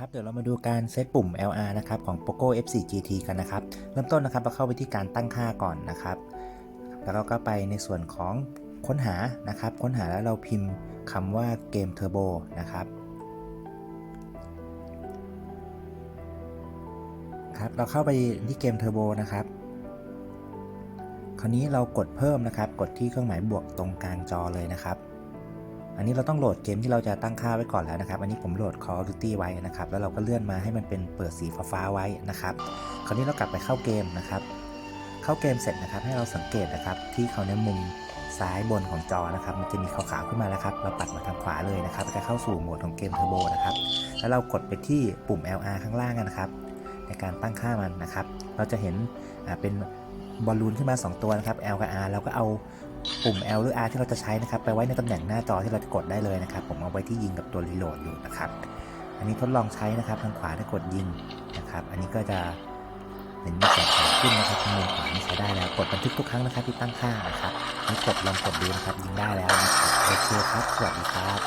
ครับเดี๋ยวเรามาดูการเซตปุ่ม LR นะครับของ POCO F4 GT กันนะครับ เริ่มต้นนะครับเราเข้าไปที่การตั้งค่าก่อนนะครับ แล้วเราก็ไปในส่วนของค้นหานะครับ ค้นหาแล้วเราพิมพ์คำว่าเกมเทอร์โบนะครับครับเราเข้าไปที่เกมเทอร์โบนะครับ คราวนี้เรากดเพิ่มนะครับ กดที่เครื่องหมายบวกตรงกลางจอเลยนะครับ อันนี้เราต้องโหลดเกมที่เราจะตั้งค่าไว้ก่อนแล้วนะครับ อันนี้ผมโหลด Call of Duty ไว้นะครับ แล้วเราก็เลื่อนมาให้มันเป็นเปิดสีฟ้าๆไว้นะครับ คราวนี้เรากลับไปเข้าเกมนะครับ เข้าเกมเสร็จนะครับ ให้เราสังเกตนะครับ ที่เขาในมุมซ้ายบนของจอนะครับ มันจะมีขาวๆขึ้นมาแล้วครับ เราปัดมาทางขวาเลยนะครับ จะเข้าสู่โหมดของเกมเทอร์โบนะครับ แล้วเรากดไปที่ปุ่ม LR ข้างล่างนะครับ ในการตั้งค่ามันนะครับ เราจะเห็นเป็น บอลลูนขึ้นมา2ตัวนะครับ L กับ R เราก็เอาปุ่ม L หรือ R ที่เราจะใช้นะครับไปไว้ในตำแหน่งหน้าจอที่เราจะกดได้เลยนะครับ ผมเอาไว้ที่ยิงกับตัวรีโหลดอยู่นะครับ อันนี้ทดลองใช้นะครับทางขวาได้กดยิงนะครับ อันนี้ก็จะเห็นมีแสงขึ้นนะครับทางมุมขวานี่ใช้ได้แล้วกดบันทึกทุกครั้งนะครับที่ตั้งค่านะครับนี่กดลองกดดูนะครับยิงได้แล้วนะครับโอเคครับสวัสดีครับ